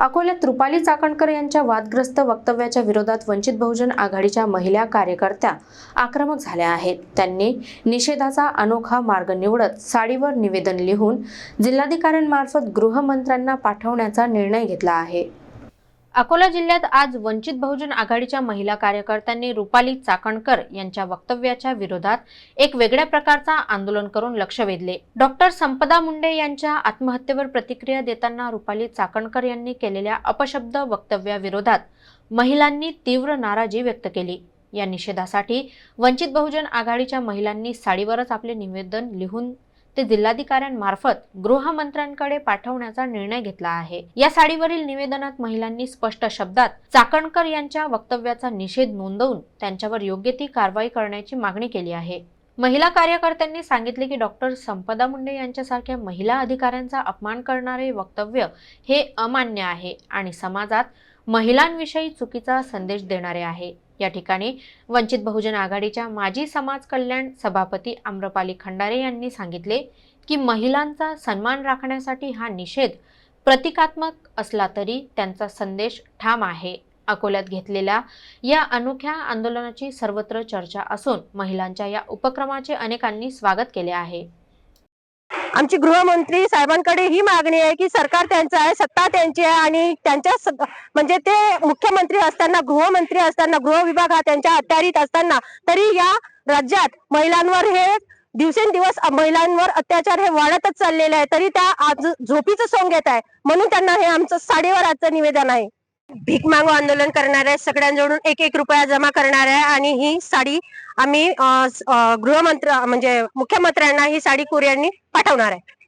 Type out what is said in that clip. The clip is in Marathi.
अकोल्यात रुपाली चाकणकर यांच्या वादग्रस्त वक्तव्याच्या विरोधात वंचित बहुजन आघाडीच्या महिला कार्यकर्त्या आक्रमक झाल्या आहेत. त्यांनी निषेधाचा अनोखा मार्ग निवडत साडीवर निवेदन लिहून जिल्हाधिकाऱ्यांमार्फत गृहमंत्र्यांना पाठवण्याचा निर्णय घेतला आहे. अकोला जिल्ह्यात आज वंचित बहुजन आघाडीच्या महिला कार्यकर्त्यांनी रुपाली चाकणकर यांच्या वक्तव्याच्या विरोधात एक वेगळ्या प्रकारचा आंदोलन करून लक्ष वेधले. डॉक्टर संपदा मुंडे यांच्या आत्महत्येवर प्रतिक्रिया देताना रुपाली चाकणकर यांनी केलेल्या अपशब्द वक्तव्याविरोधात महिलांनी तीव्र नाराजी व्यक्त केली. या निषेधासाठी वंचित बहुजन आघाडीच्या महिलांनी साडीवरच आपले निवेदन लिहून ते जिल्हाधिकाऱ्यांमार्फत गृहमंत्र्यांकडे पाठवण्याचा निर्णय घेतला आहे. या साडीवरील निवेदनात महिलांनी स्पष्ट शब्दात चाकणकर यांच्या वक्तव्याचा निषेध नोंदवून त्यांच्यावर योग्य ती कारवाई करण्याची मागणी केली आहे. महिला कार्यकर्त्यांनी सांगितले की डॉक्टर संपदा मुंडे यांच्यासारख्या महिला अधिकाऱ्यांचा अपमान करणारे वक्तव्य हे अमान्य आहे आणि समाजात महिलांविषयी चुकीचा संदेश देणारे आहे. या ठिकाणी वंचित बहुजन आघाडीच्या माजी समाज कल्याण सभापती आम्रपाली खंडारे यांनी सांगितले की महिलांचा सन्मान राखण्यासाठी हा निषेध प्रतिकात्मक असला तरी त्यांचा संदेश ठाम आहे. अकोल्यात घेतलेल्या या अनोख्या आंदोलनाची सर्वत्र चर्चा असून महिलांच्या या उपक्रमाचे अनेकांनी स्वागत केले आहे. आमची गृहमंत्री साहेबांकडे ही मागणी आहे की सरकार त्यांचं आहे सत्ता त्यांची आहे आणि त्यांच्या म्हणजे ते मुख्यमंत्री असताना गृहमंत्री असताना गृह विभाग हा त्यांच्या अखत्यारीत असताना तरी या राज्यात महिलांवर हे दिवसेंदिवस महिलांवर अत्याचार हे वाढतच चाललेले आहे. तरी त्या आज झोपीचं सोंग येत आहे. म्हणून त्यांना हे आमचं साडेवर आजचं निवेदन आहे. भीक मागो आंदोलन करणार आहे सगळ्यांजवळून एक एक रुपया जमा करणार आहे आणि ही साडी आम्ही गृहमंत्र म्हणजे मुख्यमंत्र्यांना ही साडी कुरिअरनी पाठवणार आहे.